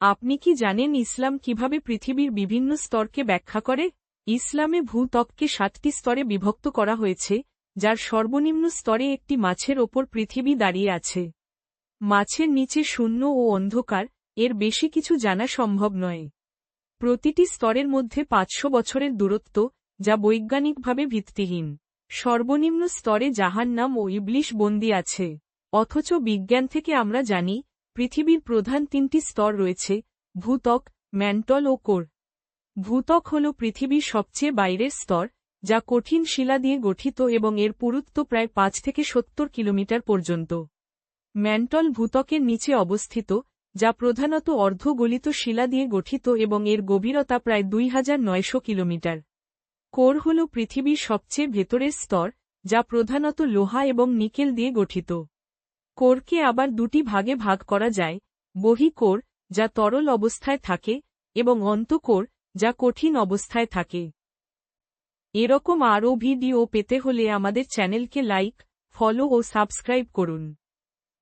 আপনি কি জানেন ইসলাম কীভাবে পৃথিবীর বিভিন্ন স্তরকে ব্যাখ্যা করে? ইসলামে ভূত্বককে সাতটি স্তরে বিভক্ত করা হয়েছে, যার সর্বনিম্ন স্তরে একটি মাছের ওপর পৃথিবী দাঁড়িয়ে আছে। মাছের নিচে শূন্য ও অন্ধকার, এর বেশি কিছু জানা সম্ভব নয়। প্রতিটি স্তরের মধ্যে পাঁচশো বছরের দূরত্ব, যা বৈজ্ঞানিকভাবে ভিত্তিহীন। সর্বনিম্ন স্তরে জাহান্নাম ও ইবলিশ বন্দি আছে। অথচ বিজ্ঞান থেকে আমরা জানি পৃথিবীর প্রধান তিনটি স্তর রয়েছে ভূতক ম্যান্টল ও কোর। ভূতক হল পৃথিবীর সবচেয়ে বাইরের স্তর, যা কঠিন শিলা দিয়ে গঠিত এবং এর পুরুত্ব প্রায় পাঁচ থেকে সত্তর কিলোমিটার পর্যন্ত। ম্যান্টল ভূতকের নিচে অবস্থিত, যা প্রধানত অর্ধগলিত শিলা দিয়ে গঠিত এবং এর গভীরতা প্রায় দুই হাজার নয়শ কিলোমিটার। কোর হল পৃথিবীর সবচেয়ে ভেতরের স্তর, যা প্রধানত লোহা এবং নিকেল দিয়ে গঠিত। কোরকে আবার দুটি ভাগে ভাগ করা যায় বহিকোর যা তরল অবস্থায় থাকে, এবং অন্তকোর, যা কঠিন অবস্থায় থাকে। এরকম আরও ভিডিও পেতে হলে আমাদের চ্যানেলকে লাইক, ফলো ও সাবস্ক্রাইব করুন।